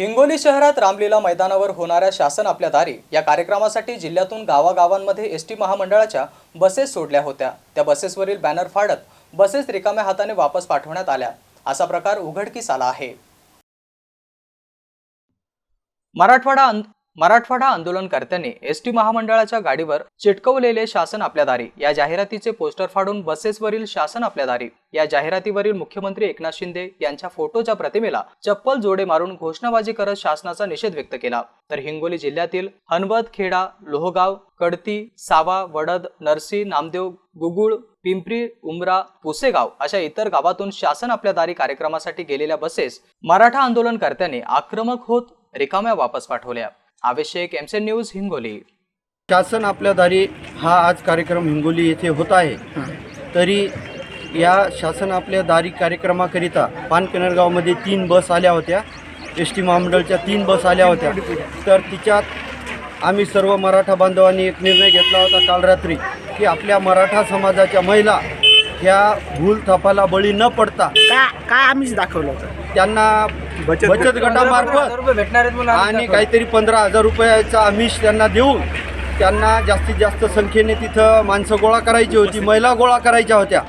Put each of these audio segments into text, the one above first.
हिंगोली शहरात रामलीला मैदानावर होणाऱ्या शासन आपल्या दारी या कार्यक्रमासाठी जिल्ह्यातून गावागावांमध्ये एस टी महामंडळाच्या बसेस सोडल्या होत्या. त्या बसेसवरील बॅनर फाडत बसेस रिकाम्या हाताने वापस पाठवण्यात आल्या. असा प्रकार उघडकीस आला आहे. मराठवाडा मराठवाडा आंदोलनकर्त्यांनी एस टी महामंडळाच्या गाडीवर चिटकवलेले शासन आपल्या दारी. या जाहिरातीचे पोस्टर फाडून बसेसवरील शासन आपल्या दारी. या जाहिरातीवरील मुख्यमंत्री एकनाथ शिंदे यांच्या फोटोच्या प्रतिमेला चप्पल जोडे मारून घोषणाबाजी करत शासनाचा निषेध व्यक्त केला. तर हिंगोली जिल्ह्यातील हनवद खेडा लोहगाव कडती सावा वडद नरसी नामदेव गुगुळ पिंपरी उमरा पुसेगाव अशा इतर गावातून शासन आपल्या दारी कार्यक्रमासाठी गेलेल्या बसेस मराठा आंदोलनकर्त्यांनी आक्रमक होत रिकाम्या वापस पाठवल्या. आवश्यक एमसेन न्यूज हिंगोली. शासन आपल्या दारी हा आज कार्यक्रम हिंगोली येथे होत आहे. तरी या शासन आपल्या दारी कार्यक्रमाकरिता पानकनरगावमध्ये तीन बस आल्या होत्या. एस टी महामंडळच्या तीन बस आल्या होत्या. तर तिच्यात आम्ही सर्व मराठा बांधवांनी एक निर्णय घेतला होता काल रात्री की आपल्या मराठा समाजाच्या महिला ह्या भूल थापाला बळी न पडता का काय आम्हीच दाखवलं होतं? त्यांना बचत गटामार्फत आणि काहीतरी पंधरा हजार रुपयाचा आमिष त्यांना देऊन त्यांना जास्तीत जास्त संख्येने तिथं माणसं गोळा करायची होती महिला गोळा करायच्या होत्या.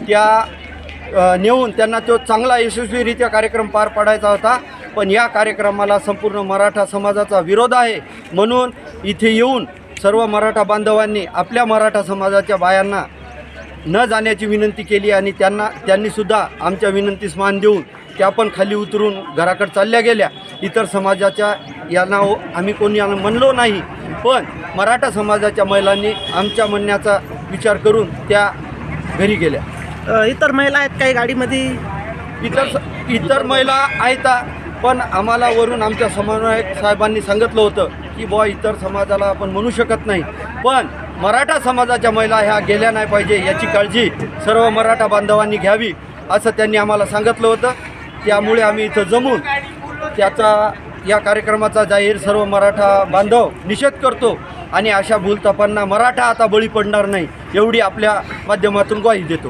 त्या नेऊन त्यांना तो चांगला यशस्वीरित्या कार्यक्रम पार पाडायचा होता. पण या कार्यक्रमाला संपूर्ण मराठा समाजाचा विरोध आहे. म्हणून इथे येऊन सर्व मराठा बांधवांनी आपल्या मराठा समाजाच्या बायांना न जाण्याची विनंती केली आणि त्यांना त्यांनीसुद्धा आमच्या विनंतीस मान देऊन त्या पण खाली उतरून घराकडे चालल्या गेल्या. इतर समाजाच्या यांना आम्ही कोणी यांना म्हणलो नाही. पण मराठा समाजाच्या महिलांनी आमच्या म्हणण्याचा विचार करून त्या घरी गेल्या. इतर महिला आहेत काही गाडीमध्ये? इतर इतर महिला आहेत पण आम्हाला वरून आमच्या समन्वयक साहेबांनी सांगितलं होतं की बुवा इतर समाजाला आपण म्हणू शकत नाही. पण मराठा समाजाच्या महिला ह्या गेल्या नाही पाहिजे याची काळजी सर्व मराठा बांधवांनी घ्यावी असं त्यांनी आम्हाला सांगितलं होतं. त्यामुळे आम्ही इथं जमून त्याचा या कार्यक्रमाचा जाहीर सर्व मराठा बांधव निषेध करतो आणि अशा भूलतापांना मराठा आता बळी पडणार नाही एवढी आपल्या माध्यमातून ग्वाही देतो.